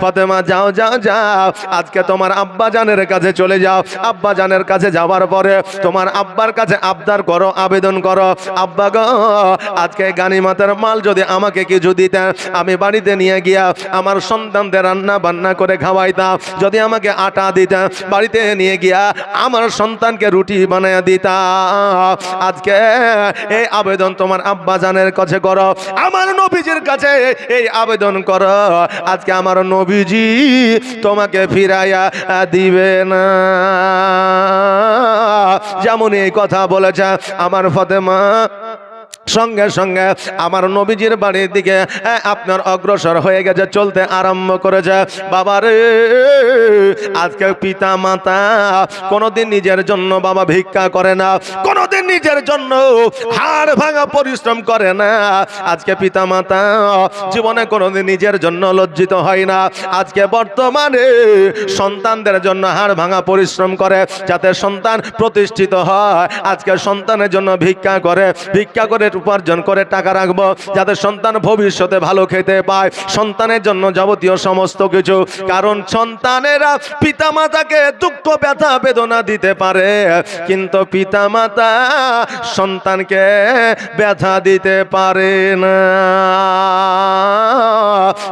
ফতেমা, যাও যাও যাও। আজকে তোমার আব্বা জানের কাছে চলে যাও। আব্বা জানের কাছে যাওয়ার পরে তোমার আব্বার কাছে আবদার করো, আবেদন করো। আব্বা গো, আজকে গানিমাতের মাল যদি আমাকে কিছু দিতেন আমি বাড়িতে নিয়ে গিয়া আমার সন্তানদের রান্না বান্না করে খাওয়াইতাম যদি আমাকে আটা দিতাম বাড়িতে নিয়ে গিয়া আমার সন্তানকে রুটি বানায় দিতাম আজকে এই আবেদন তোমার আব্বা জানের কাছে করো। আমার নবীজির কাছে এই আবেদন করো। আজকে আমার নবীজি তোমাকে ফিরাইয়া দিবে না। যেমন এই কথা বলেছে আমার ফতেমা। সঙ্গে সঙ্গে আমার নবীজির বাড়ির দিকে আপনার অগ্রসর হয়ে গেছে, চলতে আরম্ভ করেছে। বাবারে আজকে পিতা মাতা কোনোদিন নিজের জন্য বাবা ভিক্ষা করে না, কোনোদিন নিজের জন্য হাড় ভাঙা পরিশ্রম করে না। আজকে পিতা মাতা জীবনে কোনোদিন নিজের জন্য লজ্জিত হয় না। আজকে বর্তমানে সন্তানদের জন্য হাড় ভাঙা পরিশ্রম করে, যাতে সন্তান প্রতিষ্ঠিত হয়। আজকে সন্তানের জন্য ভিক্ষা করে ভিক্ষা করে উপার্জন করে টাকা রাখব, যাতে সন্তান ভবিষ্যতে ভালো খেতে পায়। সন্তানের জন্য যাবতীয় সমস্ত কিছু। কারণ সন্তানেরা পিতামাতাকে দুঃখ, ব্যথা, বেদনা দিতে পারে। কিন্তু পিতামাতা সন্তানকে ব্যথা দিতে পারে না।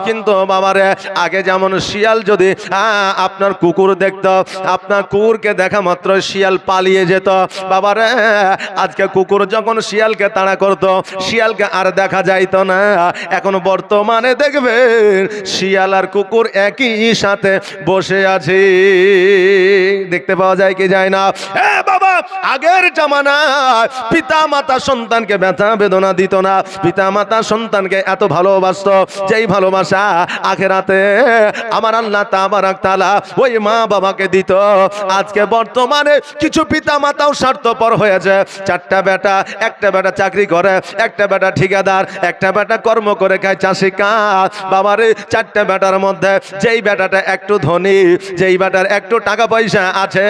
কিন্তু বাবারে, আগে যেমন শিয়াল যদি আপনার কুকুর দেখতো, আপনার কুকুরকে দেখা মাত্র শিয়াল পালিয়ে যেত। বাবারে, আজকে কুকুর যখন শিয়ালকে তাড়া করতো শিয়ালকে আর দেখা যাইত না। এখন বর্তমানে দেখবেন শিয়াল আর কুকুর একই সাথে বসে আছে। দেখতে পাওয়া যায় কি যায় না? আগের জামানায় পিতা মাতা সন্তানকে ব্যথা বেদনা দিত না। পিতা মাতা সন্তানকে এত ভালোবাসতো, যেই ভালোবাসা আখেরাতে আমার আল্লাহ তাবারাক তালা ওই মা বাবাকে দিত। আজকে বর্তমানে কিছু পিতা মাতাও স্বার্থপর হয়েছে। চারটা বেটা, একটা বেটা চাকরি করে, একটা বেটা ঠিকাদার, একটা বেটা কর্ম করে খায়, চাষি কাজ। বাবারে, চারটা বেটার মধ্যে যেই বেটাটা একটু ধনী, যেই বেটার একটু টাকা পয়সা আছে,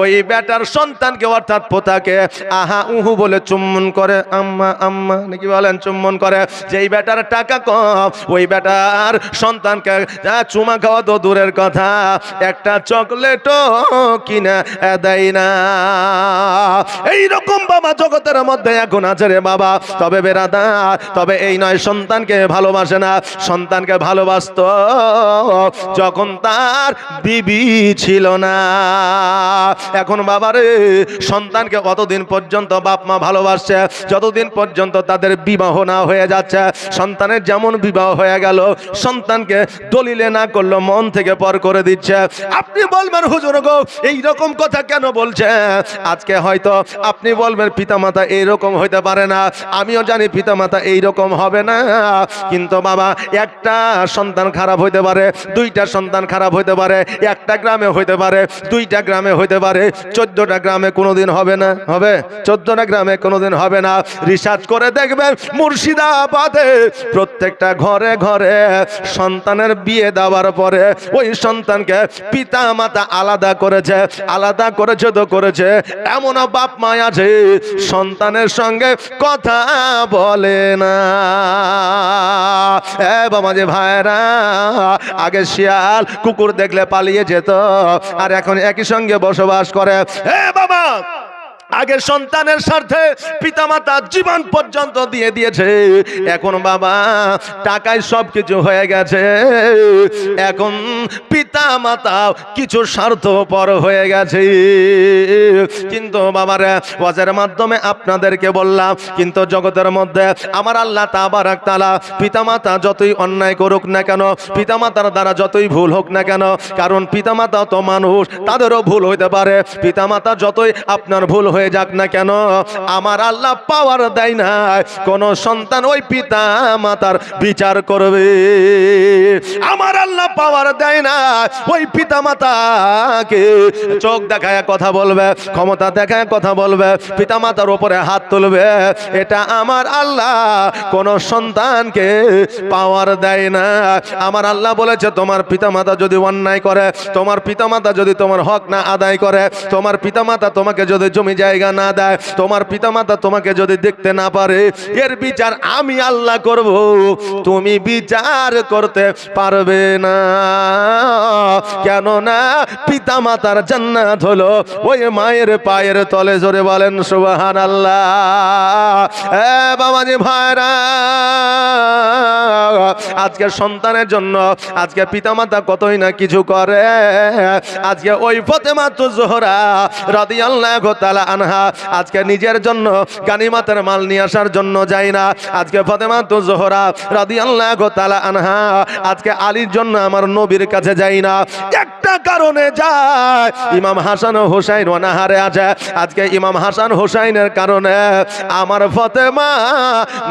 ওই বেটার সন্তানকে অর্থাৎ পোতাকে আহা উহু বলে চুম্বন করে, আম্মা আম্মা, নাকি বলেন চুম্বন করে, যেই বেটার টাকা কম, ওই বেটার সন্তানকে চুমা খাওয়া তো দূরের কথা, একটা চকলেটও কিনা দেয় না। এইরকম বাবা জগতের মধ্যে এখন আছে রে বাবা। তবে বেরাদা তবে এই নয় সন্তানকে ভালোবাসে না, সন্তানকে ভালোবাসত যখন তার বিবি ছিল না। এখন বাবারে সন্তানকে কতদিন পর্যন্ত বাপ মা ভালোবাসছে, যতদিন পর্যন্ত তাদের বিবাহ না হয়ে যাচ্ছে, সন্তানের যেমন বিবাহ হয়ে গেল, সন্তানকে দলিলে না করল, মন থেকে পর করে দিচ্ছে। আপনি বলবেন, হুজুর গো, এই রকম কথা কেন বলছে? আজকে হয়তো আপনি বলবেন, পিতামাতা এইরকম হইতে পারে না। আমিও জানি পিতামাতা এইরকম হবে না। কিন্তু বাবা, একটা সন্তান খারাপ হইতে পারে, দুইটা সন্তান খারাপ হইতে পারে, একটা গ্রামে হইতে পারে, দুইটা গ্রামে হইতে পারে, চোদ্দটা গ্রামে কোনোদিন হবে না, হবে? চোদ্দটা গ্রামে কোনোদিন হবে না। রিসার্চ করে দেখবেন মুর্শিদাবাদে প্রত্যেকটা ঘরে ঘরে সন্তানের বিয়ে দেওয়ার পরে ওই সন্তানকে পিতা মাতা আলাদা করেছে আলাদা করেছে তো করেছে এমন বাপ মা আছে, সন্তানের সঙ্গে কথা বলে না। এ বাবা যে ভাইরা, আগে শিয়াল কুকুর দেখলে পালিয়ে যেত, আর এখন একই সঙ্গে বসবাস করে। এ বাবা কিতাব আগের সন্তানের স্বার্থে পিতামাতা জীবন পর্যন্ত দিয়ে দিয়েছে। এখন বাবা, টাকায় সব কিছু হয়ে গেছে। এখন পিতা মাতা কিছু স্বার্থ পর হয়ে গেছে। কিন্তু বাবার, ওয়াজের মাধ্যমে আপনাদেরকে বললাম, কিন্তু জগতের মধ্যে আমার আল্লাহ তাবারাক তালা পিতামাতা যতই অন্যায় করুক না কেন, পিতামাতার দ্বারা যতই ভুল হোক না কেন, কারণ পিতামাতা তো মানুষ, তাদেরও ভুল হইতে পারে। পিতামাতা যতই আপনার ভুল হয়ে যাক না কেন? আমার আল্লাহ পাওয়ার দেয় না। কোন সন্তান ওই পিতা মাতার বিচার করবে। আমার আল্লাহ পাওয়ার দেয় না। ওই পিতা মাতাকে চোখ দেখায় কথা বলবে, ক্ষমতা দেখায় কথা বলবে, পিতা মাতার উপরে হাত তুলবে। এটা আমার আল্লাহ কোন সন্তানকে পাওয়ার দেয় না। আমার আল্লাহ বলেছে, তোমার পিতা মাতা যদি অন্যায় করে, তোমার পিতা মাতা যদি তোমার হক না আদায় করে, তোমার পিতা মাতা তোমাকে যদি জমি জায়গা না দেয়, তোমার পিতামাতা তোমাকে যদি দেখতে না পারে, এর বিচার আমি আল্লাহ করব। তুমি বিচার করতে পারবে না। কেন না পিতামাতার জান্নাত হলো ওই মায়ের পায়ের তলে জোরে বলেন সুবাহান আল্লাহ এ বাবাজি ভাইরা, আজকে সন্তানের জন্য, আজকে পিতামাতা কতই না কিছু করে। আজকে ওই ফতেমা তো জোহরা রাদিয়াল্লাহু তাআলা আনহা আজকে নিজের জন্য গানিমাতের মাল নিয়ে আসার জন্য যায় না। আজকে ফতেমা তো জোহরা রাদিয়াল্লাহু তাআলা আনহা। আজকে আলীর জন্য আমার নবীর কাছে যাই না। একটা কারণে যায়, ইমাম হাসান হোসাইন অনাহারে আছে। আজকে ইমাম হাসান হোসাইনের কারণে আমার ফতেমা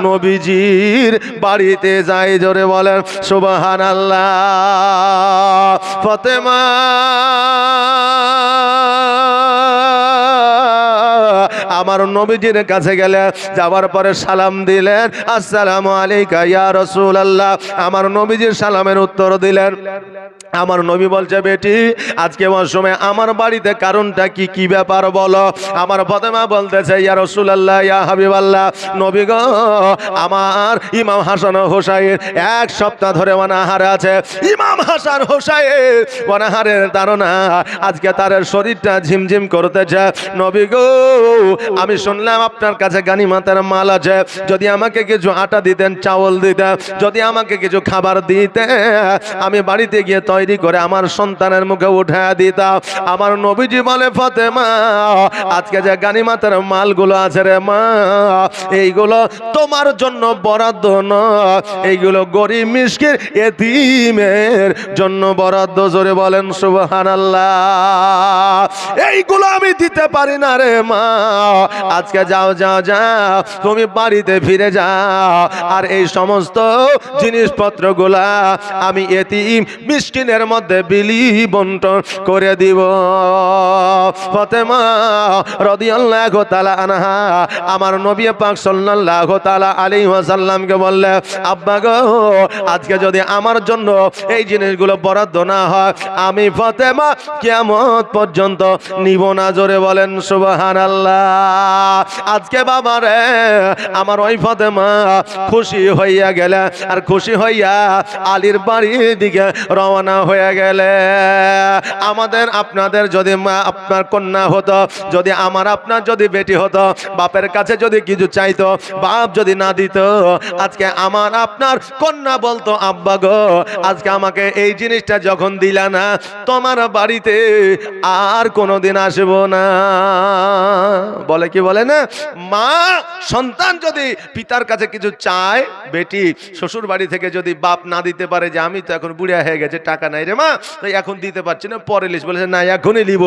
নবীজির বাড়িতে যাই জোরে বলেন সুবাহান আল্লাহ ফতেমা আমার নবীজির কাছে গেলেন যাওয়ার পরে সালাম দিলেন, আসসালামু আলাইকা ইয়া রাসূলুল্লাহ। আমার নবীজির সালামের উত্তর দিলেন। আমার নবী বলছে, বেটি, আজকে মৌসুমে আমার বাড়িতে কারণটা কি? কি ব্যাপার বলো? আমার ফতেমা বলতেছে, ইয়া রাসূলুল্লাহ, ইয়া হাবিবাল্লাহ, নবী গো, আমার ইমাম হাসান হোসাইন এক সপ্তাহ ধরে অনাহার আছে। ইমাম হাসান হোসাইন অনাহারের ধারণা, আজকে তার শরীরটা ঝিমঝিম করতেছে। নবী গো, আমি শুনলাম আপনার কাছে গানি মাতার মাল আছে। যদি আমাকে কিছু আটা দিতেন, চাউল দিতেন, যদি আমাকে কিছু খাবার দিতে আমি বাড়িতে গিয়ে তৈরি করে আমার সন্তানের মুখে উঠে দিতাম আমার নবীজি বলে, ফতেমা, আজকে যে গানিমাতার মালগুলো আছে রে মা, এইগুলো তোমার জন্য বরাদ্দ নয়। এইগুলো গরিব মিসকির এতিমের জন্য বরাদ্দ। জোরে বলেন, সুবহানাল্লাহ। এইগুলো আমি দিতে পারি না রে মা। আজকে যাও যাও যাও, তুমি বাড়িতে ফিরে যাও। আর এই সমস্ত জিনিসপত্রগুলা আমি এতিম মিসকিনের মধ্যে বিলি বন্টন করে দিব। ফতেমা রাদিয়াল্লাহু তাআলা আনহা আমার নবী পাক সাল্লাল্লাহু তাআলা আলাইহি ওয়াসাল্লামকে বললে, আব্বা গো, আজকে যদি আমার জন্য এই জিনিসগুলো বরাদ্দ না হয়, আমি ফতেমা কিয়ামত পর্যন্ত নিব না। জোরে বলেন, সুবহানাল্লাহ। আজকে বাবা রে, আমার ওই ফতেমা খুশি হইয়া গেলে, আর খুশি হইয়া আলীর বাড়ির দিকে রওনা হয়ে গেলে। আমাদের, আপনাদের যদি মা, আপনার কন্যা হতো, যদি আমার, আপনার যদি বেটি হতো, বাপের কাছে যদি কিছু চাইতো, বাপ যদি না দিত, আজকে আমার, আপনার কন্যা বলতো, আব্বা গো, আজকে আমাকে এই জিনিসটা যখন দিলা না, তোমার বাড়িতে আর কোনোদিন আসব না। বলে কি বলে না? মা, সন্তান যদি পিতার কাছে কিছু চায়, বেটি শ্বশুর বাড়ি থেকে যদি বাপ না দিতে পারে যে, আমি তো এখন বুড়িয়া হয়ে গেছে, টাকা নাই রে মা। এখন দিতে পারছি না, পরে লিস। বলেছে না এখনই লিব।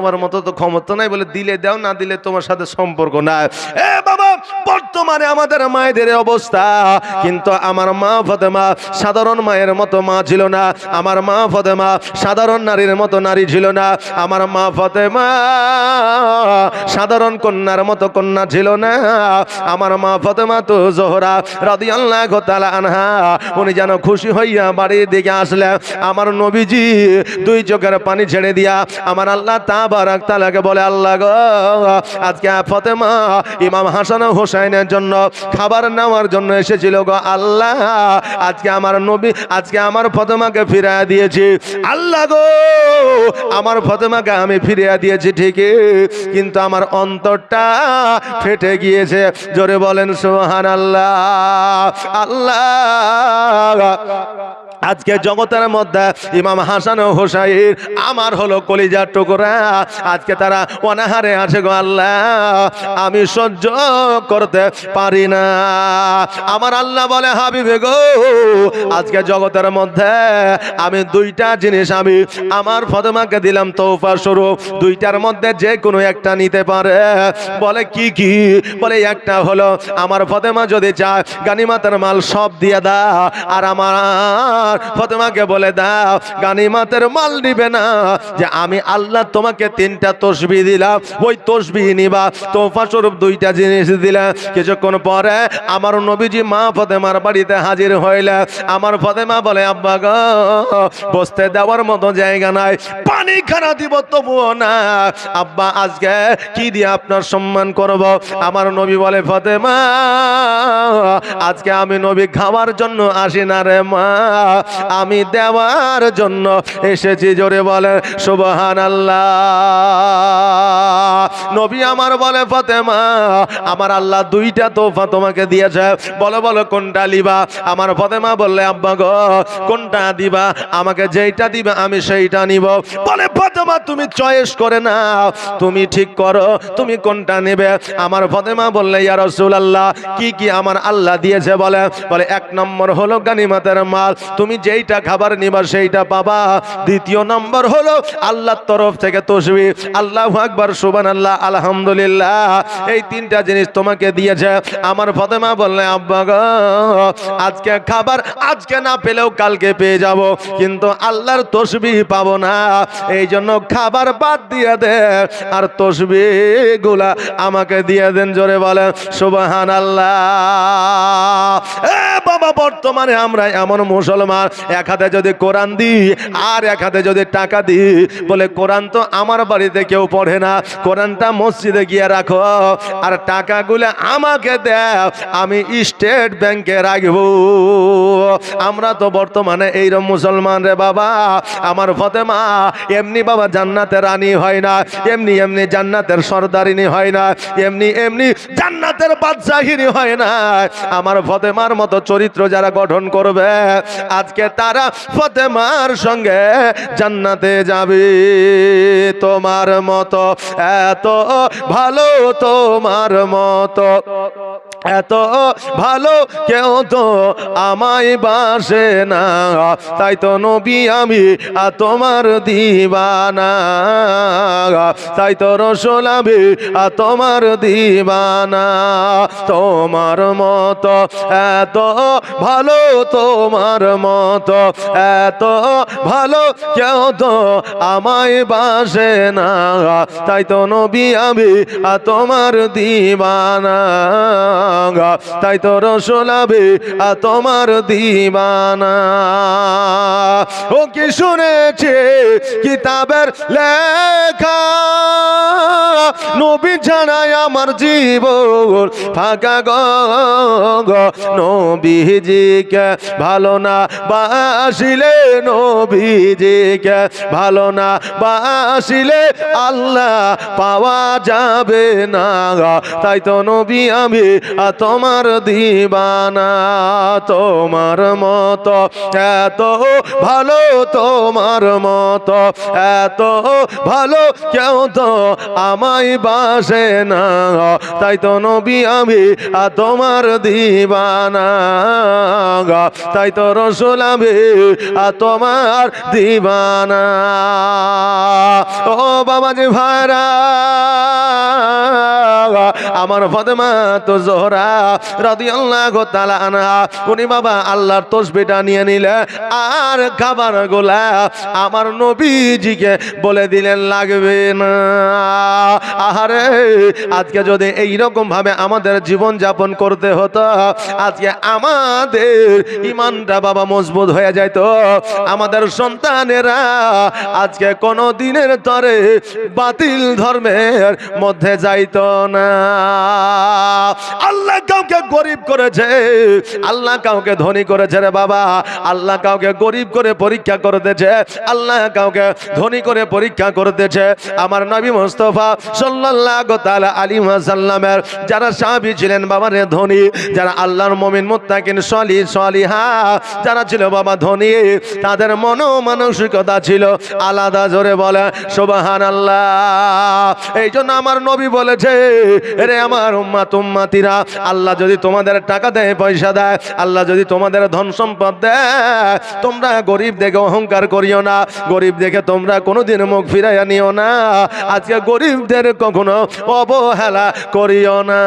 আমার মতো তো ক্ষমতা নাই বলে দিলে দাও, না দিলে তোমার সাথে সম্পর্ক না এ বাবা বর্তমানে আমাদের মায়েদের অবস্থা। কিন্তু আমার মা ফতেমা সাধারণ মায়ের মতো মা ছিল না। আমার মা ফতেমা সাধারণ নারীর মতো নারী ছিল না। আমার মা ফতেমা সাধারণ কন্যার মতো কন্যা ছিল না। আমার মা ফতেমা তো জোহরা রাদিয়াল্লাহু তাআলা আনহা, উনি যেন খুশি হইয়া বাড়ির দিকে আসলে আমার নবীজি দুই চোখের পানি ছেড়ে দিয়া আমার আল্লাহ তাবারাক তালাকে বলে, আল্লাহ গো, আজকে ফতেমা ইমাম হাসান হোসাইনের জন্য, খাবার নেওয়ার জন্য এসেছিল গো আল্লাহ। আজকে আমার নবী, আজকে আমার ফতেমাকে ফিরিয়ে দিয়েছি। আল্লাহ গো, আমার ফতেমাকে আমি ফিরিয়ে দিয়েছি ঠিকই, কিন্তু আমার অন্তরটা ফেটে গিয়েছে। জোরে বলেন সোহান আল্লাহ আল্লাহ। আজকে জগতের মধ্যে ইমাম হাসান হোসাইন আমার হলো কলিজার টুকরা। আজকে তারা অনাহারে আছে গো আল্লাহ। আমি সহ্য করতে পারি না। আমার আল্লাহ বলে, হাবিবে গো, আজকে জগতের মধ্যে আমি দুইটা জিনিস আমি আমার ফতেমাকে দিলাম তৌফা স্বরূপ। দুইটার মধ্যে যে কোনো একটা নিতে পারে। বলে, কি কি? বলে, একটা হলো আমার ফতেমা যদি চায়, গানিমাতার মাল সব দিয়ে দা আর আমার ফতেমাকে বলে দাও, গানিমাতের মাল নিবে না। যে আমি আল্লাহ তোমাকে তিনটা তসবি দিলাম, ওই তসবি নিবা। তোফা স্বরূপ দুইটা জিনিস দিলাম কিছুক্ষণ পরে আমার নবীজি মা ফতেমার বাড়িতে হাজির হইলে। আমার ফতেমা বলে, আব্বা গো, বসতে দেওয়ার মতো জায়গা নাই, পানি খানা দিব তবুও না। আব্বা, আজকে কি দিয়ে আপনার সম্মান করব? আমার নবী বলে, ফতেমা, আজকে আমি নবী খাওয়ার জন্য আসি না রে মা। আমি দেওয়ার জন্য এসেছি, জোরে বলে সুবহান নবী আমার বলে, ফতেমা, আমার আল্লাহ দুইটা তোফা তোমাকে দিয়েছে। বলো বলো, কোনটা লিবা? আমার ফতেমা বললে, আব্বা গো, কোনটা দিবা? আমাকে যেইটা দিবে, আমি সেইটা নিব। বলে, ফতেমা, তুমি চয়েস করে না তুমি ঠিক করো, তুমি কোনটা নেবে? আমার ফতেমা বললে, ইয়া রাসূলুল্লাহ, কি কি আমার আল্লাহ দিয়েছে? বলে বলে, এক নম্বর হলো গানিমাতের মাল। তুমি যেইটা খাবার নিবা সেইটা পাবা। দ্বিতীয় নম্বর হলো আল্লাহর তরফ থেকে তসবি। আল্লাহু আকবার, সুবহানাল্লাহ, আলহামদুলিল্লাহ। এই তিনটা জিনিস তোমাকে দিয়েছে। আমার ফতেমা বললে, আব্বা গো, আজকে খাবার আজকে না পেলেও কালকে পেয়ে যাব। কিন্তু আল্লাহর তসবি পাবো না। এই জন্য খাবার বাদ দিয়ে দে। আর তসবি গুলা আমাকে দিয়ে দেন জোরে বলেন সুবাহান আল্লাহ বাবা, বর্তমানে আমরা এমন মুসলমান। এক হাতে যদি কোরআন দিই, আর এক হাতে যদি টাকা দিই, বলে কোরআন তো আমার বাড়িতে কেউ পড়ে না। কোরআনটা মসজিদে গিয়ে রাখো। আর টাকাগুলো আমাকে দেও, আমি স্টেট ব্যাংকে রাখব। আমরা তো বর্তমানে এইরকম মুসলমান রে বাবা। আমার ফতেমা, এমনি বাবা জান্নাতের রানী হয় না, এমনি এমনি জান্নাতের সর্দারিনী হয় না, এমনি এমনি জান্নাতের বাদশাহিনী হয় না। আমার ফতেমার মতো চরিত্র যারা গঠন করবে, আজকে তারা ফতেমার সঙ্গে জান্নাতে যাবে। তোমার মতো, এত ভালো তোমার মতো। এত ভালো কেউ তো আমায় বাসে না। তাই তো নবী আমি আর তোমার দিবানা। তাই তো রসুল আমি আর তোমার দিবানা। তোমার মতো এত ভালো, তোমার মতো এত ভালো কেউ তো আমায় বাসে না। তাই তো নবী আমি আর তোমার দিবানা। তাই তো রসলাবে তোমার দিবানা। ও কি শুনেছে? কিতাবের লেখা। নবী ছাড়াই আমার জীবন ফাঁকা গ নবীজিকে ভালো না বাসিলে, নবীজিকে ভালো না বাসিলে আল্লাহ পাওয়া যাবে না তাই তো নবী আমি তোমার দিবানা, তোমার মতো, এত ভালো তোমার মতো, এত ভালো কেউ তো আমায় বাসে না। তাই তো নবী আমি তোমার দিবানা তাই তো রসুল আমি তোমার দিবানা। ও বাবাজি ভাইরা, আমার ফতেমা তো আমার নবীজিকে বলে দিলেন, লাগবে না। আহারে, আজকে যদি ভাবে আমাদের জীবন যাপন করতে হতো, আজকে আমাদের ইমানটা বাবা মজবুত হয়ে যাইতো। আমাদের সন্তানেরা আজকে কোনো দিনের তরে বাতিল ধর্মের মধ্যে যাইতো না। আল্লাহ কাউকে গরিব করেছে। আল্লাহ কাউকে ধনী করেছে রে বাবা। আল্লাহ কাউকে গরিব করে পরীক্ষা করে দিয়েছে। আল্লাহ কাউকে ধনী করে পরীক্ষা করে দিয়েছে। আমার নবী মোস্তফা সাল্লাল্লাহু তাআলা আলাইহি ওয়াসাল্লামের যারা সাহাবী ছিলেন, বাবা রে ধনী, যারা আল্লাহর মুমিন, মুত্তাকিন, সলি, সলিহা, যারা ছিল বাবা ধনী, তাদের মন মানসিকতা ছিল আলাদা জোরে বলে, সুবহানাল্লাহ। এই জন্য আমার নবী বলেছে রে আমার উম্মাত, উম্মাতিরা আল্লাহ যদি তোমাদের টাকা দেয়, পয়সা দেয়, আল্লাহ যদি তোমাদের ধন সম্পদ দেয়, তোমরা গরিব দেখে অহংকার করিও না। গরিব দেখে তোমরা কোনোদিন মুখ ফিরাইয়া নিও না। আজকে গরিবদের কখনো অবহেলা করিও না।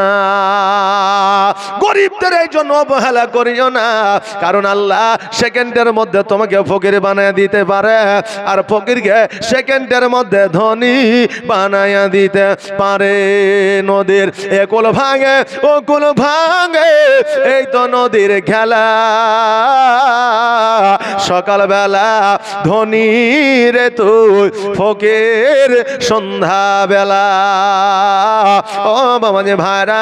গরিবদের এই জন্য অবহেলা করিও না। কারণ আল্লাহ সেকেন্ডের মধ্যে তোমাকে ফকির বানায় দিতে পারে, আর ফকিরকে সেকেন্ডের মধ্যে ধনী বানায়া দিতে পারে। নদীর একুল ভাঙে ওকুল ভাঙে এই তো নদীর খেলা। সকালবেলা ধনী রে তুই ফকের সন্ধ্যাবেলা। ও বাবা যে ভাইরা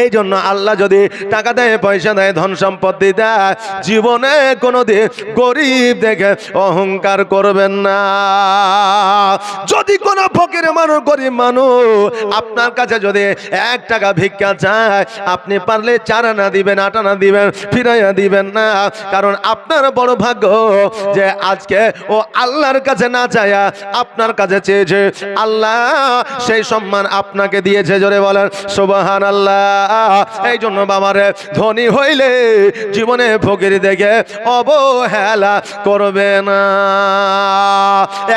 এই জন্য আল্লাহ যদি টাকা দেয়, পয়সা দেয়, ধন সম্পত্তি দেয়, জীবনে কোনোদিন গরিব দেখে অহংকার করবেন না। যদি কোনো ফকির মানুষ, গরিব মানুষ আপনার কাছে যদি এক টাকা ভিক্ষা চায়, আপনি পারলে চার আনা দিবেন, আট আনা দিবেন, ফিরাইয়া দিবেন না। কারণ আপনার বড় ভাগ্য যে আজকে ও আল্লাহর কাছে না চায়া আপনার কাছে চেয়েছে। আল্লাহ সেই সম্মান আপনাকে দিয়েছে, জোরে বলেন সুবহান আল্লাহ এই জন্য বাবারে ধনী হইলে জীবনে ফকির দেখে অবহেলা করবে না।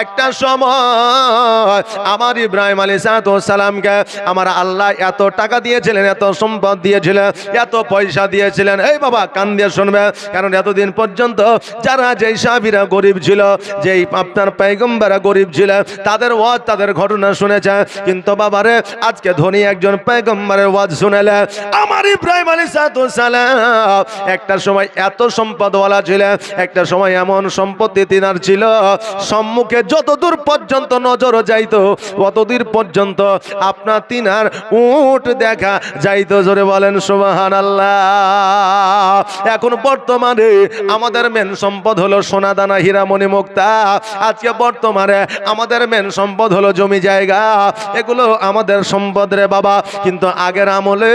একটা সময় আমার ইব্রাহিম আলী সালামকে আমার আল্লাহ এত টাকা দিয়েছিলেন, এত সম্পদ দিয়েছিলেন, এত পয়সা দিয়েছিলেন। এই বাবা কান দিয়ে শুনবে, কারণ এতদিন পর্যন্ত যারা যেই সাহাবিরা গরিব ছিল, যেই আপনার পাইগম্বারা গরিব ছিল, তাদের ওয়াজ, তাদের ঘটনা শুনেছে। কিন্তু বাবারে, আজকে ধনী একজন পাইগম্বারের ওয়াজ শুনেলে আমার ইব্রাহিম আলী সালাম। একটা সময় এত সম্পদওয়ালা ছিল একটা সময় এমন সম্পত্তি তিনার ছিল। সম্মুখে যতদূর পর্যন্ত নজর যাইতো ততদূর পর্যন্ত আপনার তিনার উট দেখা যাইতো। জোরে বলেন সুবাহান আল্লাহ এখন বর্তমানে আমাদের মেন সম্পদ হলো সোনা দানা হীরামণি মুক্তা। আজকে বর্তমানে আমাদের মেন সম্পদ হলো জমি জায়গা। এগুলো আমাদের সম্পদ রে বাবা। কিন্তু আগের আমলে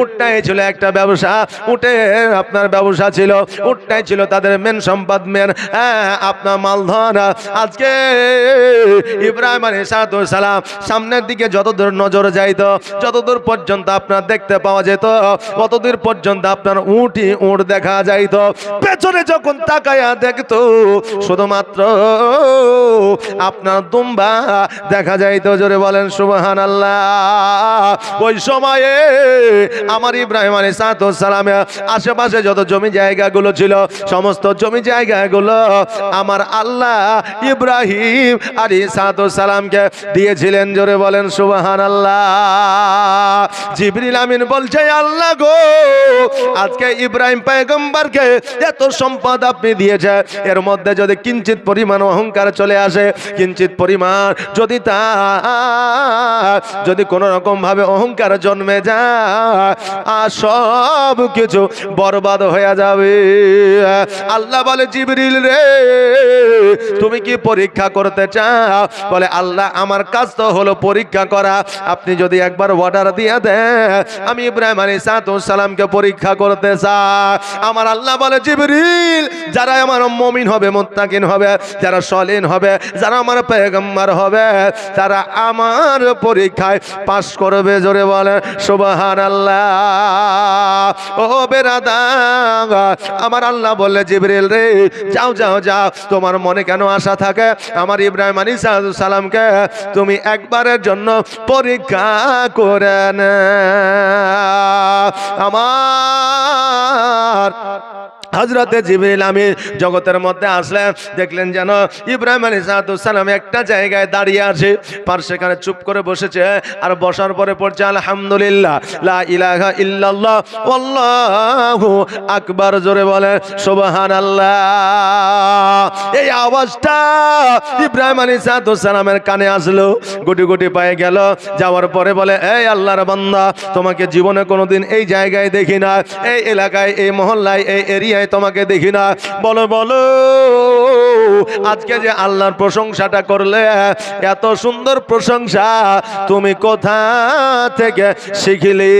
উটটাই ছিল একটা ব্যবসা উঠে আপনার ব্যবসা ছিল উটটাই ছিল তাদের মেন সম্পদ মেন হ্যাঁ, আপনার মালধন। আজকে ইব্রাহিম আলী সালাম সামনের দিকে যতদূর নজর যাইত যতদূর পর্যন্ত আপনার দেখতে পাওয়া যেত ততদূর পর্যন্ত আপনার উঠি উঠ দেখা যাইত। পেছনে যখন তাকায়া দেখতো শুধুমাত্র আপনার দুম্বা দেখা যাইত জোরে বলেন সুবহান আল্লাহ ওই সময়ে আমার ইব্রাহিম আলী সালামে আশেপাশে যত জমি জায়গাগুলো ছিল, সমস্ত জমি জায়গাগুলো আমার আল্লাহ ইব্রাহিম আলী সালামকে দিয়েছিলেন। জোরে বলেন সুবহান আল্লাহ জিবরিল আমিন বলছে, আল্লাহ গো, আজকে ইব্রাহিম পায়গম্বরকে এত সম্পদ আপনি দিয়েছে এর মধ্যে যদি কিঞ্চিত পরিমাণ অহংকার চলে আসে, কিঞ্চিত পরিমাণ যদি তা, যদি কোনো রকম অহংকার জন্মে যায় আর সব কিছু বরবাদ হয়ে যাবে। আল্লাহ বলে, জিবরিল রে, তুমি কি পরীক্ষা করতে চাও? বলে, আল্লাহ, আমার কাজ তো হলো পরীক্ষা করা। আপনি যদি একবার অর্ডার দিয়ে দেন, আমি ইব্রাহিম আলী সালামকে পরীক্ষা করতে চাই। আমার আল্লাহ বলে, জিবরিল, যারা আমার মমিন হবে, মুত্তাকিন হবে, যারা সলিন হবে, যারা আমার পেগম্বর হবে, তারা আমার পরীক্ষায় পাশ করবে। জোরে বলে সুবহান আল্লাহ। ও বেরাদা, আমার আল্লাহ বললে, জিবরিল রে, যাও যাও যাও। তোমার মনে কেন আশা থাকে? আমার ইব্রাহিম আলী সালামকে তুমি একবারের জন্য পরীক্ষা করে আমার হজরতে জিবরিল আমি জগতের মধ্যে আসলেন, দেখলেন যেন ইব্রাহিম আলী সালাম একটা জায়গায় দাঁড়িয়ে আছে, পার সেখানে চুপ করে বসেছে আর বসার পরে পড়ছে, আলহামদুলিল্লাহ, লা ইল্লাল্লাহ আকবার জোরে বলে, সুবহানাল্লাহ এই আওয়াজটা ইব্রাহিম আলী সালামের কানে আসলো, গুটি গুটি পায়ে গেল, যাওয়ার পরে বলে, এই আল্লাহর বান্দা, তোমাকে জীবনে কোনোদিন এই জায়গায় দেখি না, এই এলাকায়, এই মহল্লায়, এই এরিয়ায় তোমাকে দেখি না। বলো বলো, আজকে যে আল্লাহর প্রশংসাটা করলে, এত সুন্দর প্রশংসা তুমি কোথা থেকে শিখিলে?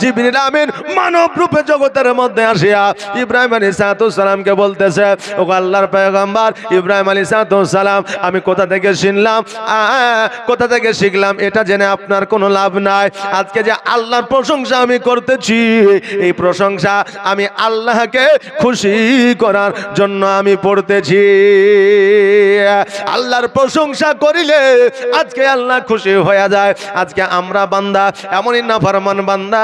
জিবরিল আমিন মানব রূপে জগতের মধ্যে আসিয়া ইব্রাহিম আলী সালামকে বলতেছে ও আল্লাহর পয়গম্বর, ইব্রাহিম আলী সালাম আমি কোথা থেকে শুনলাম কোথা থেকে শিখলাম? এটা জেনে আপনার কোনো লাভ নাই। আজকে যে আল্লাহর প্রশংসা আমি করতেছি, এই প্রশংসা আমি আল্লাহকে খুশি করার জন্য আমি পড়ি করতেছি আল্লাহর প্রশংসা করিলে আজকে আল্লাহ খুশি হয়ে যায়। আজকে আমরা বান্দা, এমনই না ফরমান বান্দা,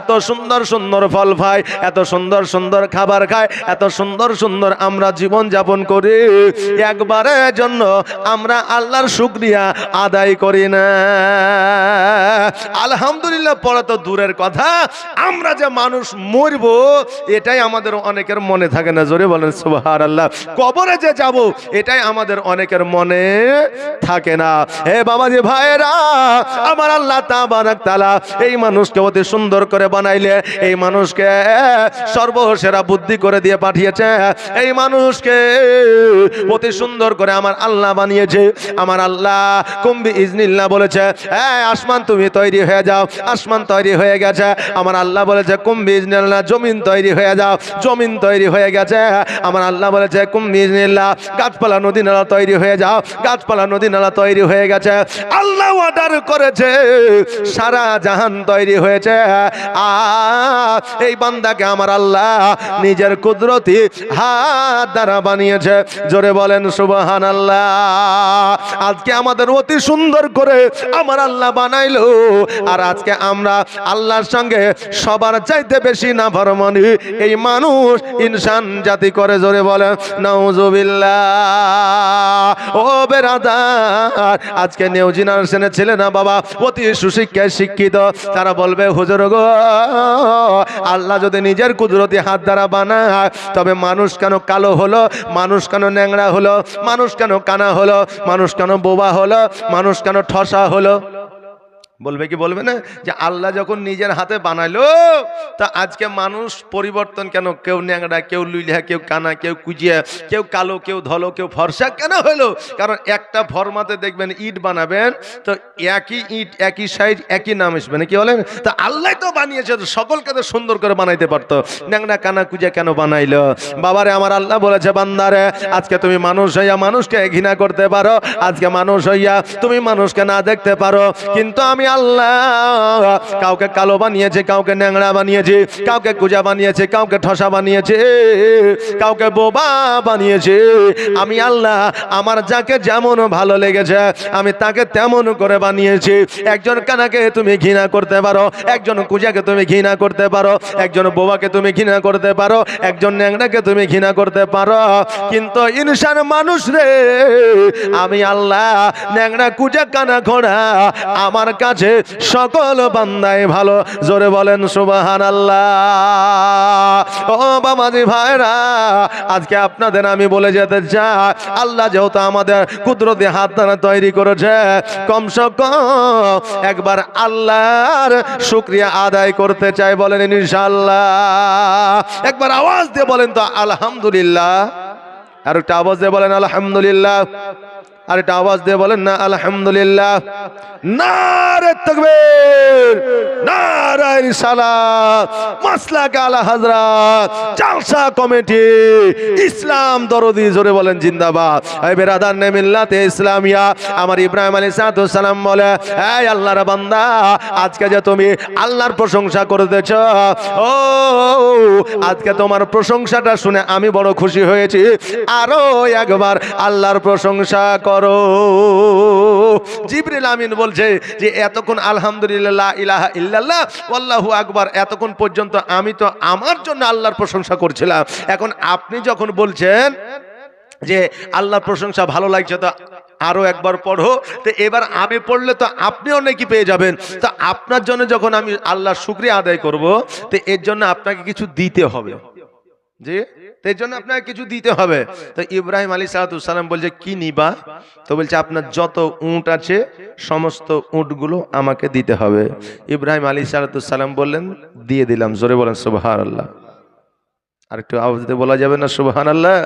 এত সুন্দর সুন্দর ফল খায় এত সুন্দর সুন্দর খাবার খায় এত সুন্দর সুন্দর আমরা জীবন যাপন করি। একবারের জন্য আমরা আল্লাহর শুক্রিয়া আদায় করি না। আলহামদুলিল্লাহ পড়া তো দূরের কথা। আমরা যে মানুষ মরব এটাই আমাদের অনেকের মনে থাকে না, জোরে বলেন সুবাহার আল্লাহ কবরে যে যাব, এটাই আমাদের অনেকের মনে থাকে না। হে বাবা বাবাজি ভাইরা আমার আল্লাহ তাআলা এই মানুষকে অতি সুন্দর করে বানাইলে, এই মানুষকে সর্বসেরা বুদ্ধি করে দিয়ে পাঠিয়েছে। এই মানুষকে অতি সুন্দর করে আমার আল্লাহ বানিয়েছে। আমার আল্লাহ কুম্বি ইজনিল্লাহ বলেছে হ্যাঁ আসমান, তুমি তৈরি হয়ে যাও। আসমান তৈরি হয়ে গেছে। আমার আল্লাহ বলেছে, কুম্বি ইজনিল্লাহ জমিন তৈরি হয়ে যাও, জমিন তৈরি হয়ে গেছে। আমার আল্লাহ বলেছে ইজনিল্লাহ গাছপালা নদী নালা তৈরি হয়ে যাও, গাছপালা নদী নালা তৈরি হয়ে গেছে। আল্লাহ অর্ডার করেছে, সারা জাহান তৈরি হয়েছে। এই বান্দাকে আমার আল্লাহ নিজের কুদরতি হাত দ্বারা বানিয়েছে। জোরে বলেন সুবহান আল্লাহ আজকে আমাদের অতি সুন্দর করে আমার আল্লাহ বানাইলো। আর আজকে আমরা আল্লাহর সঙ্গে সবার চাইতে বেশি না ভরমনি এই মানুষ ইনসান জাতি করে জোরে বলেন নাউজুবিল্লাহ। ও বেরাদার, আজকে নিউ জেনারেশনের ছেলে না বাবা, অতি সুশিক্ষায় শিক্ষিত। তারা বলবে, হুজুর গো, আল্লাহ যদি নিজের কুদরতি হাত দ্বারা বানায়, তবে মানুষ কেন কালো হলো? মানুষ কেন ন্যাংরা হলো? মানুষ কেন কানা হলো? মানুষ কেন বোবা হলো? মানুষ কেন ঠসা হলো? বলবে কি বলবে না? যে আল্লাহ যখন নিজের হাতে বানাইলো, তা আজকে মানুষ পরিবর্তন কেন? কেউ ন্যাংরা কেউ লুইলা কেউ কানা, কেউ কুজিয়া, কেউ কালো, কেউ ধলো, কেউ ফর্সা কেন হলো? কারণ একটা ফরমাতে দেখবেন ইট বানাবেন, তো একই ইট, একই সাইজ, একই নাম আসবে না কি বলেন? তা আল্লাহ তো বানিয়েছে সকলকে তো সুন্দর করে বানাইতে পারতো। ন্যাংরা কানা কুজা কেন বানাইলো? বাবারে, আমার আল্লাহ বলেছে, বান্দারে, আজকে তুমি মানুষ হইয়া মানুষকে ঘৃণা করতে পারো, আজকে মানুষ হইয়া তুমি মানুষকে না দেখতে পারো, কিন্তু আমি আল্লাহ। কাউকে কালো বানিয়েছে, কাউকে ন্যাংরা বানিয়েছে, কাউকে কুজা বানিয়েছে, কাউকে ঠসা বানিয়েছে, কাউকে বোবা বানিয়েছে। আমি আল্লাহ, আমার যাকে যেমন ভালো লেগেছে, আমি তাকে তেমন করে বানিয়েছি। একজন কানাকে তুমি ঘৃণা করতে পারো, একজন কুজাকে তুমি ঘৃণা করতে পারো, একজন বোবাকে তুমি ঘৃণা করতে পারো, একজন ন্যাংরাকে তুমি ঘৃণা করতে পারো। কিন্তু ইনসান মানুষ রে, আমি আল্লাহ ন্যাংরা কুজা, কানা, ঘোড়া, আমার কাছে সকল বান্দাই ভালো। জোরে বলেন সুবাহান আল্লাহ ও বাবাজি ভাইরা, আজকে আপনাদের আমি বলে যেতে চাই, আল্লাহ যেহেতু আমাদের কুদরতি হাত দ্বারা তৈরি করেছে কমস কম একবার আল্লাহর শুক্রিয়া আদায় করতে চাই বলেন ইনশাল্লাহ একবার আওয়াজ দিয়ে বলেন তো, আলহামদুলিল্লাহ। আর একটা আওয়াজ দিয়ে বলেন, আলহামদুলিল্লাহ। আর এটা আওয়াজ দিয়ে বলেন, না, আলহামদুলিল্লাহ। কমিটি, ইসলাম দরদি বলেন আমার সালাম বলে আজকে যে তুমি আল্লাহর প্রশংসা করতেছ ও, আজকে তোমার প্রশংসাটা শুনে আমি বড় খুশি হয়েছি। আরও একবার, আল্লাহর প্রশংসা করো জিবরিল আমিন বলছে যে, এতক্ষণ আলহামদুলিল্লাহ ইলাহা ইল্লাল্লাহ, আল্লাহু আকবার, এতক্ষণ পর্যন্ত আমি তো আমার জন্য আল্লাহর প্রশংসা করছিলাম। এখন আপনি যখন বলছেন যে, আল্লাহর প্রশংসা ভালো লাগছে, তো আরও একবার পড়ো। তো এবার আমি পড়লে তো আপনিও নাকি পেয়ে যাবেন। তো আপনার জন্য যখন আমি আল্লাহর শুক্রিয়া আদায় করব, তো এর জন্য আপনাকে কিছু দিতে হবে। জি? তো এর জন্য আপনাকে কিছু দিতে হবে। তো ইব্রাহিম আলী সালাম বলছে, কি নিবা? তো বলছে, আপনার যত উঁট আছে, সমস্ত উঁটগুলো আমাকে দিতে হবে। ইব্রাহিম আলী সালাম বললেন, দিয়ে দিলাম। জোরে বলেন সুবাহান আল্লাহ আর একটু আওয়াজ দিয়ে বলা যাবে না সুবাহান আল্লাহ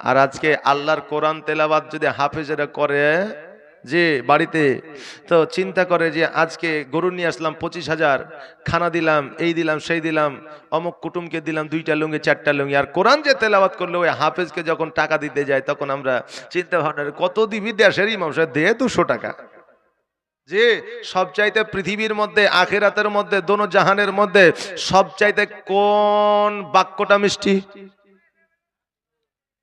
আর আজকে আল্লাহর কোরআন তেলাবাদ যদি হাফেজেরা করে যে বাড়িতে, তো চিন্তা করে যে আজকে গরু নিয়ে আসলাম পঁচিশ হাজার, খানা দিলাম, এই দিলাম, সেই দিলাম, অমুক কুটুমকে দিলাম দুইটা লুঙ্গি, চারটা লুঙ্গি, আর কোরআন যে তেলাবাদ করলে, ওই হাফেজকে যখন টাকা দিতে যায়, তখন আমরা চিন্তা ভাবনা কত দিবি দেশের ইমাম সাহেব? দে দুশো টাকা। যে সবচাইতে পৃথিবীর মধ্যে, আখেরাতের মধ্যে, দোনো জাহানের মধ্যে সবচাইতে কোন বাক্যটা মিষ্টি?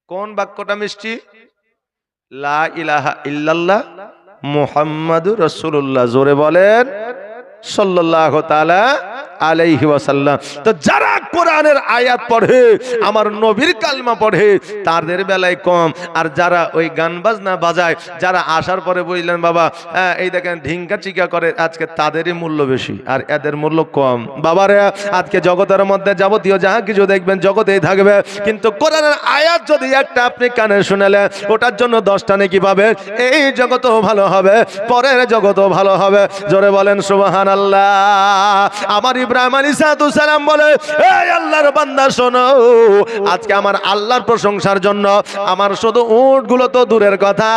কোন বাক্যটা মিষ্টি? লা ইলাহা ইল্লাল্লাহ মুহাম্মাদুর রাসূলুল্লাহ। জোরে বলেন সাল্লাল্লাহু তাআলা আলাইহি ওয়াসাল্লাম। তো যারা কোরআনের আয়াত পড়ে আমার নবীর কালমা পড়ে তাদের বেলায় কম। আর যারা ওই গান বাজনা বাজায় যারা আসার পরে বুঝলেন বাবা হ্যাঁ, এই দেখেন চিকা করে আজকে তাদেরই মূল্য বেশি আর এদের মূল্য কম। বাবারে আজকে জগতের মধ্যে যাবতীয় যা কিছু দেখবেন জগতেই থাকবে। কিন্তু কোরআনের আয়াত যদি একটা আপনি কানে শুনেলে ওটার জন্য দশটা নাকি পাবে? এই জগতও ভালো হবে পরের জগতও ভালো হবে। জোরে বলেন সুবাহান আল্লাহ আমার ইব্রাহিম আলী সালাম বলে, এই আল্লাহর বান্দা, শোনো, আজকে আমার আল্লাহর প্রশংসার জন্য আমার শুধু উটগুলো তো দূরের কথা।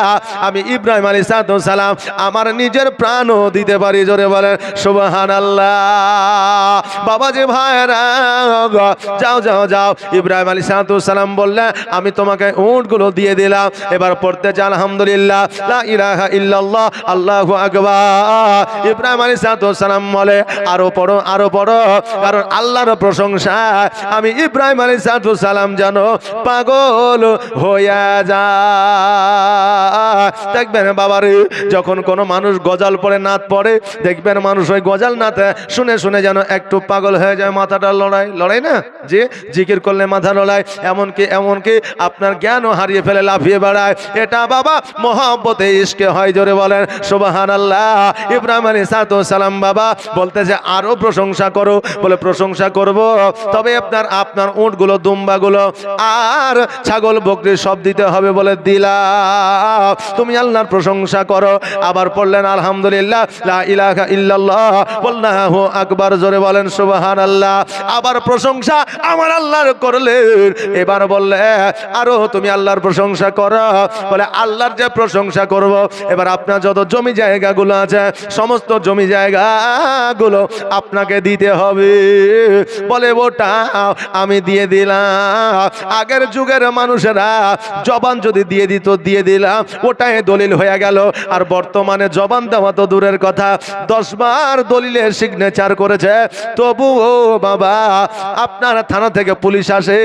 আমি ইব্রাহিম আলী সালাম, আমার নিজের প্রাণও দিতে পারি, জোরে বলেন সুবাহান আল্লাহ বাবাজি ভাইরা যাও যাও যাও। ইব্রাহিম আলী সালাম বললে, আমি তোমাকে উটগুলো দিয়ে দিলাম, এবার পড়তে চাই আলহামদুলিল্লাহ। লা ইলাহা ইল্লাল্লাহ, আল্লাহু আকবার। ইব্রাহিম আলী সালাম বলে, আরও পড়ো, আরও পড়ো কারণ আল্লাহর প্রশংসা, আমি ইব্রাহিম আলী সাদু সালাম জানো পাগল হইয়া যা দেখবেন বাবারে, যখন কোনো মানুষ গজাল পড়ে নাত পড়ে দেখবেন মানুষ ওই গজাল নাতে শুনে শুনে যেন একটু পাগল হয়ে যায়, মাথাটা লড়াই লড়াই না? যে জিকির করলে মাথা লড়াই এমনকি এমনকি আপনার জ্ঞানও হারিয়ে ফেলে, লাফিয়ে বেড়ায়। এটা বাবা মহাব্বতে ইস্কে হয়, জোরে বলেন সুবাহান আল্লাহ ইব্রাহিম আলী সাদু সালাম বাবা বলতেছে, আরও প্রশংসা করো, বলে প্রশংসা করব। তবে আপনার আপনার উঁটগুলো, দুম্বাগুলো, আর ছাগল বকরি সব দিতে হবে বলে দিলা তুমি আল্লাহর প্রশংসা করো। আবার পড়লেন, আলহামদুলিল্লাহ, লা ইলাহা ইল্লাল্লাহ, আল্লাহু আকবার, জোরে বলেন, সুবহানাল্লাহ। আবার প্রশংসা আমার আল্লাহর করলেন। এবার বললে, আরও তুমি আল্লাহর প্রশংসা করো। বলে, আল্লাহর যে প্রশংসা করব, এবার আপনার যত জমি জায়গাগুলো আছে, সমস্ত জমি জায়গাগুলো আপনাকে দিতে হবে। বলে ওটা আমি দিয়ে দিলাম। আগের যুগের মানুষেরা জবান যদি দিয়ে দিত, দিয়ে দিলাম। ওটাই দলিল হয়ে গেল। আর বর্তমানে জবান দেওয়া তো দূরের কথা। দশবার দলিলের সিগনেচার করেছে। তবুও, বাবা, আপনার থানা থেকে পুলিশ আসে,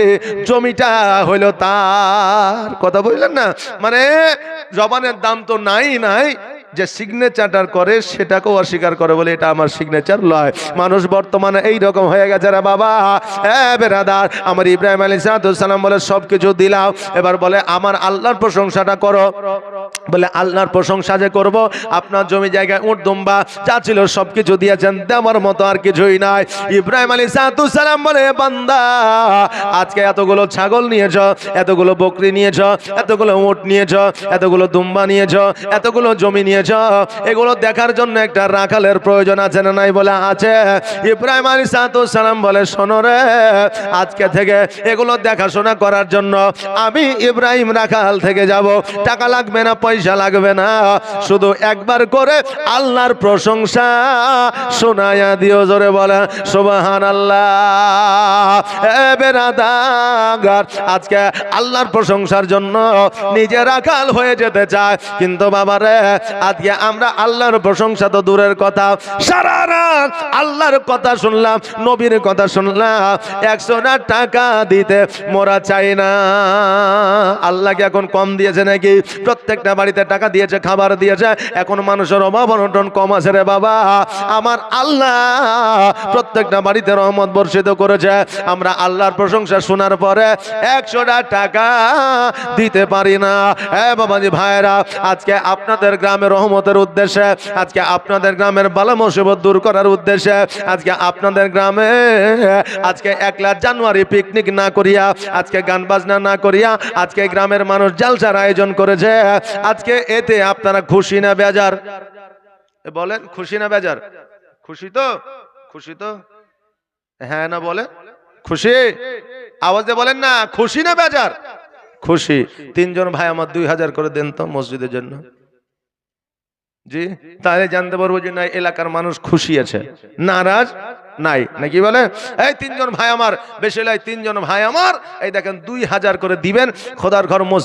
জমিটা হইল তার। কথা বললেন না? মানে জবানের দাম তো নাই নাই। যে সিগনেচারটার করে, সেটাকেও অস্বীকার করে বলে এটা আমার সিগনেচার লয়। মানুষ বর্তমানে এই রকম হয়ে গেছে রে বাবা। হ্যাঁ বেরাদার, আমার ইব্রাহিম আলী সালাম বলে সব কিছু দিলাম এবার বলে, আমার আল্লাহর প্রশংসাটা করো। বলে, আল্লাহর প্রশংসা যে করব, আপনার জমি জায়গায় উঠ দুম্বা, যা ছিল সব কিছু দিয়েছেন, দেওয়ার মতো আর কিছুই নাই। ইব্রাহিম আলী সালাম বলে, বান্দা, আজকে এতগুলো ছাগল নিয়েছ, এতগুলো বকরি নিয়েছ, এতগুলো উট নিয়েছ, এতগুলো দুম্বা নিয়েছ, এতগুলো জমি নিয়েছ এগুলো দেখার জন্য একটা রাখালের প্রয়োজন আছে না নাই বলে আছে? ইব্রাহিম আলী সালাম বলে, শোনো রে, আজকে থেকে এগুলো দেখাশোনা করার জন্য আমি ইব্রাহিম রাখাল থেকে যাব। টাকা লাগবে না, পয়সা লাগবে না। শুধু একবার করে আল্লাহর প্রশংসা শোনায়া দিও জোরে বলে সুবাহান আল্লাহ আজকে আল্লাহর প্রশংসার জন্য নিজে রাখাল হয়ে যেতে চায়। কিন্তু বাবারে আজকে আমরা আল্লাহর প্রশংসা তো দূরের কথা। সারা রাত আল্লাহর কথা শুনলাম, নবীর কথা শুনলাম। একশো টাকা দিতে মোরা চাই না। আল্লাহকে এখন কম দিয়েছে নাকি? প্রত্যেকটা বাড়িতে টাকা দিয়েছে, খাবার দিয়েছে। এখন মানুষের অভাব অনটন কম আছে রে বাবা। আমার আল্লাহ প্রত্যেকটা বাড়িতে রহমত বর্ষিত করেছে। আমরা আল্লাহর প্রশংসা শোনার পরে একশোটা টাকা দিতে পারি না। হ্যাঁ বাবাজি ভাইরা আজকে আপনাদের গ্রামের রহমতের উদ্দেশ্যে, আজকে আপনাদের গ্রামের বালা মুসিবত দূর করার উদ্দেশ্যে, আজকে আপনাদের গ্রামে, আজকে একলা জানুয়ারি পিকনিক না করিয়া, আজকে গান বাজনা না করিয়া, আজকে গ্রামের মানুষ জালসার আয়োজন করেছে। আজকে এতে আপনারা খুশি না বেজার? বলেন, খুশি না বেজার? খুশি তো? খুশি তো? হ্যাঁ না বলে খুশি? আওয়াজে বলেন না, খুশি না বেজার? খুশি। তিনজন ভাই আমার দুই হাজার করে দেন তো মসজিদের জন্য। জি? তাহলে জানতে পারব যে না, এলাকার মানুষ খুশি আছে। নারাজ? নাই। নাকি বলে? এই তিনজন ভাই আমার, বেশি লাই তিনজন ভাই আমার, এই দেখেন দুই হাজার করে দিবেন, খোদার ঘর মসজিদ।